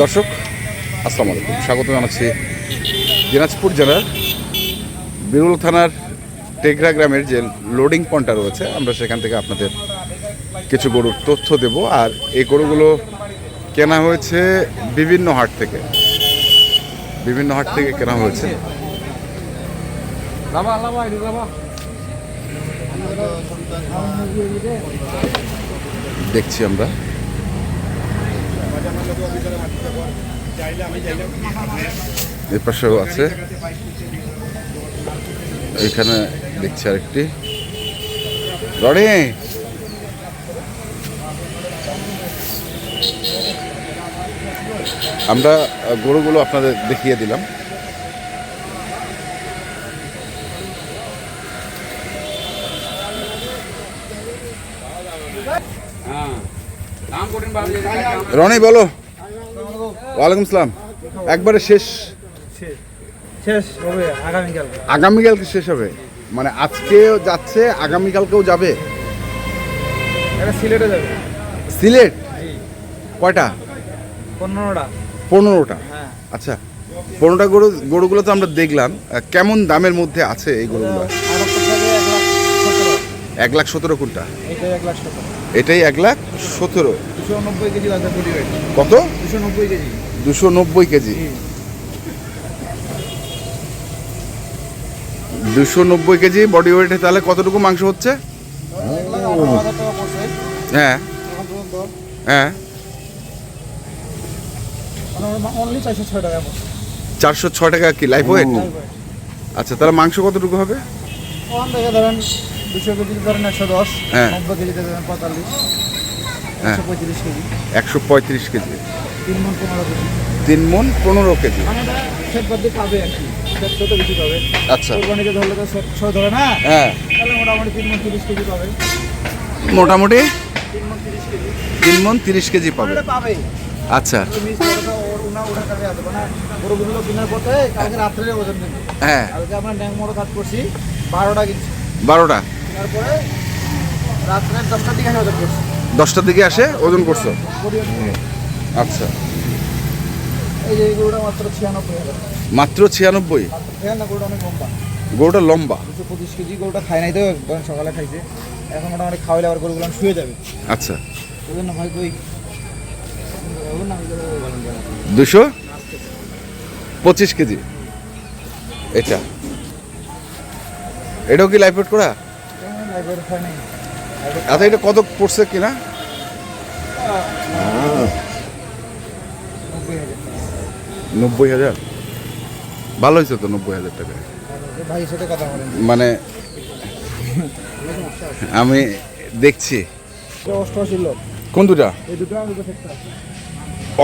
দর্শক, আসসালামু আলাইকুম। স্বাগত জানাচ্ছি দিনাজপুর জেলার বিরুল থানার টেকরা গ্রামের যে লোডিং পয়েন্টটা রয়েছে, আমরা সেখান থেকে আপনাদের কিছু গরুর তথ্য দেব। আর এই গরুগুলো কেনা হয়েছে বিভিন্ন হাট থেকে। বিভিন্ন হাট থেকে কেনা হয়েছে। দেখছি আমরা। পাশেও আছে। এখানে দেখছি আরেকটি। রনি! আমরা গরুগুলো আপনাদের দেখিয়ে দিলাম। রনি বলো। ওয়ালাইকুম সালাম। একবারে শেষ। শেষ হবে আগামীকাল। আগামীকালকে শেষ হবে। মানে আজকেও যাচ্ছে আগামীকালকেও যাবে। সিলেটে যাবে। সিলেট? কয়টা? পনেরোটা। পনেরোটা। হ্যাঁ। আচ্ছা পনেরোটা গরু গরুগুলো তো আমরা দেখলাম। কেমন দামের মধ্যে আছে এই গরুগুলো? এক লাখ সতেরো। কোনটা? এটাই এক লাখ সতেরো। কত? দুশো নব্বই কেজি। দুশো নব্বই কেজি। দুশো নব্বই কেজি বডি ওয়েটে তাহলে কতটুকু মাংস হচ্ছে? হ্যাঁ। হ্যাঁ। অনলি চারশো ছয় টাকা কি লাইফ ওয়েট আচ্ছা তাহলে মাংস কতটুকু হবে? ধরেন দুশো কেজি ধরেন একশো দশ হ্যাঁ। নব্বই ধরেন পঁয়তাল্লিশ হ্যাঁ। একশো পঁয়ত্রিশ কেজি। একশো পঁয়ত্রিশ কেজি। তিন মন পনেরো কেজি। তিন মন পনেরো কেজি। মানে সেট বাদ দিয়ে পাবে আর কি। সেট বেশি পাবে। আচ্ছা। ধরলে তো সেট ছয় ধরে না? হ্যাঁ। তাহলে মোটামুটি তিন মন তিরিশ কেজি পাবে। মোটামুটি তিন মন তিরিশ কেজি। তিন মন তিরিশ কেজি পাবে। পাবে। আচ্ছা। হ্যাঁ। বারোটা দশটার দিকে আসে ওজন করছ। আচ্ছা। এই যে গরুটা মাত্র ছিয়ানব্বই হাজার। মাত্র ছিয়ানব্বই? না গরুটা অনেক লম্বা। গরুটা লম্বা? দুশো পঁচিশ কেজি গরুটা খায় নাই তো সকালে খাইছে। এখন মোটামুটি খাওয়াইলে আবার গরুগুলো শুয়ে যাবে। আচ্ছা। ওই জন্য ওই কেন? দুশো পঁচিশ কেজি। এটা। এটাও কি লাইফ করা? আচ্ছা এটা কত পড়ছে কিনা? নব্বই হাজার। ভালো হয়েছে তো নব্বই হাজার টাকা? মানে আমি দেখছি। কোন দুটা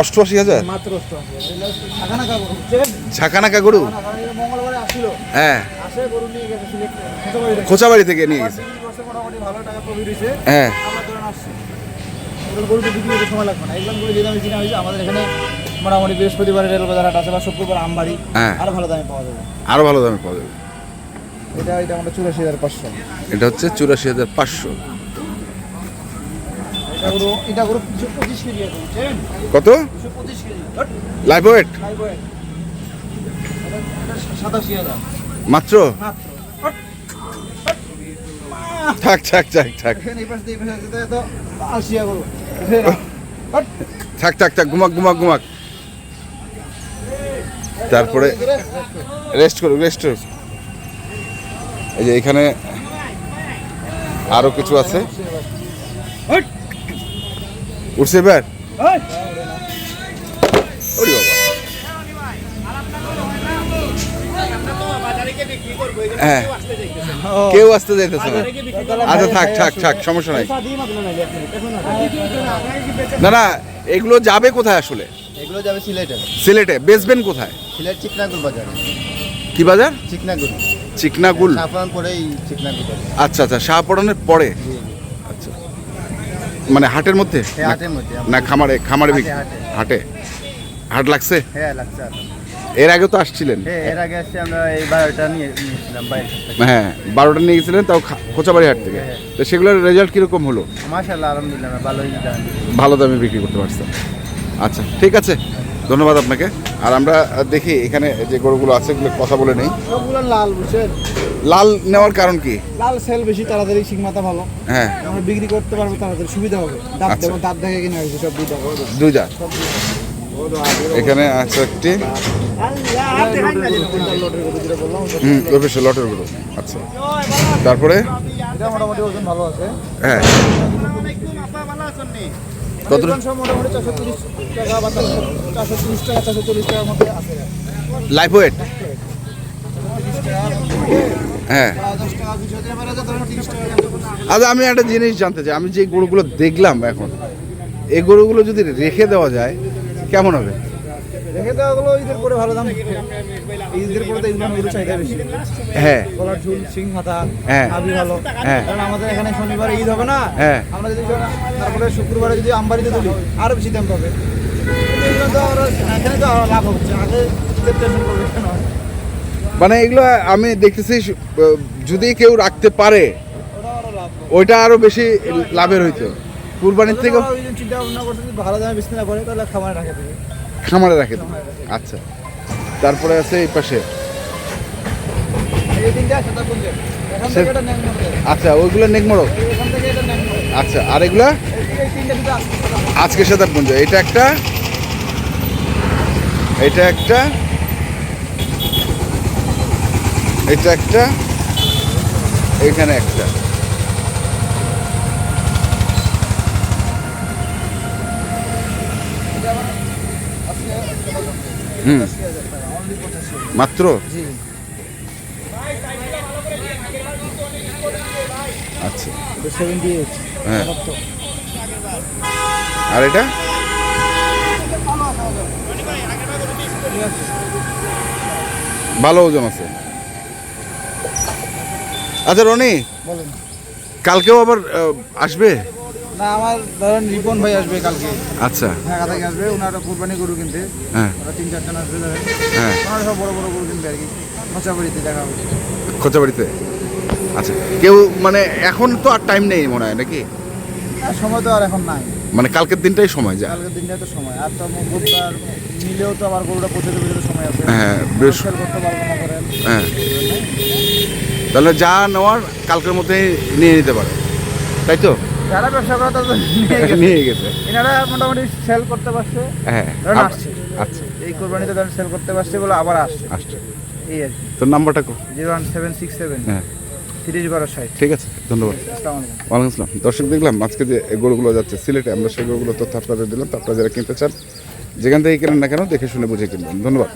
অষ্টআশি হাজার? ঝাঁকানাকা গরু? হ্যাঁ। গরু খোঁচাবাড়ি থেকে নিয়ে গেছে। হ্যাঁ। গরুটা বিক্রি হতে সময় লাগবে না এগুলো গরু যে দামে কিনা আমাদের এখানে মোটামুটি বৃহস্পতিবার রেল বাজার হাট আছে বা শুক্রবার আমবাড়ি হ্যাঁ। আরও ভালো দামে পাওয়া যাবে। আরও ভালো দামে পাওয়া যাবে। এটা এটা আমাদের চুরাশি হাজার পাঁচশো। এটা হচ্ছে চুরাশি হাজার পাঁচশো। কত? লাইফ ওয়েট মাত্র? থাক থাক থাক থাক। থাক থাক থাক ঘুমাক ঘুমাক ঘুমাক। তারপরে রেস্ট করুক রেস্ট করুক। এই যে এখানে আরও কিছু আছে। উঠছে বাবা। হ্যাঁ। কেউ আসতে না। আচ্ছা থাক থাক থাক, সমস্যা নাই। না না, এগুলো যাবে কোথায় আসলে? এগুলো যাবে সিলেটে। সিলেটে। বেচবেন কোথায়? সিলেট চিকনাগুল বাজারে। কি বাজার? চিকনাগুল। চিকনাগুল। সাফরান পরেই চিকনাগুল আচ্ছা আচ্ছা শাহপটনের পরে? আচ্ছা। মানে হাটের মধ্যে? হ্যাঁ, হাটের মধ্যে। না খামারে খামারে হাটে, হাটে। লাগছে? হ্যাঁ লাগছে এর আগে তো আসছিলেন? হ্যাঁ এর আগে আসছে আমরা এই বারোটা নিয়ে হ্যাঁ বারোটা নিয়ে গেছিলেন তাও কোচাবাড়ি হাট থেকে। হ্যাঁ। তো সেগুলোর রেজাল্ট কীরকম হলো? মাশাল্লাহ আলহামদুলিল্লাহ ভালোই ভালো দামে বিক্রি করতে পারছেন। আচ্ছা ঠিক আছে। ধন্যবাদ আপনাকে। আর আমরা দেখি এখানে যে গরুগুলো আছে এগুলো কথা বলে নেই। সবগুলো লাল বুঝছেন? লাল নেওয়ার কারণ কি? লাল সেল বেশি তাড়াতাড়ি শিং মাথা ভালো। হ্যাঁ। আমরা বিক্রি করতে পারব তাড়াতাড়ি সুবিধা হবে। দাঁত আচ্ছা। যেমন দাঁত দেখে কিনা হয়েছে সব দুইটা। দুইটা। এখানে আছে একটি। হুম লটের গরু। আচ্ছা। তারপরে? মোটামুটি ওজন ভালো আছে। হ্যাঁ। কত কত মোটামুটি চারশো তিরিশ টাকা বা চারশো তিরিশ টাকা চারশো চল্লিশ টাকার মধ্যে আছে। লাইফ ওয়েট হ্যাঁ। আচ্ছা আমি একটা জিনিস জানতে চাই। আমি যে গরুগুলো দেখলাম এখন এই গরুগুলো যদি রেখে দেওয়া যায় কেমন হবে? রেখে দেওয়া ঈদের পরে ভালো দাম। ঈদের পরে তো এগুলো গরু চাহিদা বেশি। হ্যাঁ। গলার ঝুল সিং মাথা হ্যাঁ। আবি ভালো। হ্যাঁ। কারণ আমাদের এখানে শনিবার ঈদ হবে না। হ্যাঁ। আমরা যদি তারপরে শুক্রবারে যদি আমবাড়িতে তুলি আরও বেশি দাম পাবে। কিন্তু এগুলো তো আরও এখানে তো লাভ হচ্ছে। আগে টেনশন করবে কেন মানে এগুলো আমি দেখতেছি যদি কেউ রাখতে পারে ওইটা আরও বেশি লাভের হইতো। কুরবানির যদি ভালো দামে বিক্রি না করে তাহলে খামারে রাখে খামারে রাখে। আচ্ছা তারপরে আছে এই পাশে। আচ্ছা ওইগুলো করে। আচ্ছা আর এগুলা আজকে সেতারপুঞ্জ এটা একটা এটা একটা এটা একটা এখানে একটা হুম। মাত্র? আচ্ছা। হ্যাঁ। আর এটা? ভালো ওজন আছে। আচ্ছা রনি কালকেও আবার আসবে? না আমার ধরেন রিপন ভাই আসবে কালকে। আচ্ছা। ঢাকা থেকে আসবে ওনারা কোরবানি গরু কিনতে। হ্যাঁ। ওরা তিন চারজন আসবে ধরেন। হ্যাঁ। ওনারা সব বড় বড় গরু কিনবে আর কি। খোঁচাবাড়িতে দেখা হবে। খোঁচাবাড়িতে? আচ্ছা কেউ মানে এখন তো আর টাইম নেই মনে হয় নাকি? আর সময় তো আর এখন নাই। মানে কালকের দিনটাই সময় যায় কালকের দিনটাই তো সময়। আর তো আমার বুধবার নিলেও তো আবার গরুটা পৌঁছে দেবে যেতে সময় আছে। হ্যাঁ, সেল করতে পারব না করেন হ্যাঁ। তাহলে যা নেওয়ার কালকের মধ্যে নিয়ে নিতে পারে। তাই তো? যারা ব্যবসা করে তারা তো নিয়ে গেছে। এনারা মোটামুটি সেল করতে পারছে। হ্যাঁ আসছে। আচ্ছা। এই কোরবানিতে ধরেন সেল করতে পারছে বলে আবার আসছে। আসছে। এই আর কি। তোর নাম্বারটা কো? Zero one seven six seven হ্যাঁ। ঠিক আছে ধন্যবাদ। ওয়ালাইকুম আসসালাম। দর্শক দেখলাম আজকে যে গরুগুলো যাচ্ছে সিলেটে আমরা সেই গরুগুলো তথ্য আপনাদের দিলাম। তো আপনারা যারা কিনতে চান যেখান থেকে কেনেন না কেন দেখে শুনে বুঝে কিনবেন। ধন্যবাদ।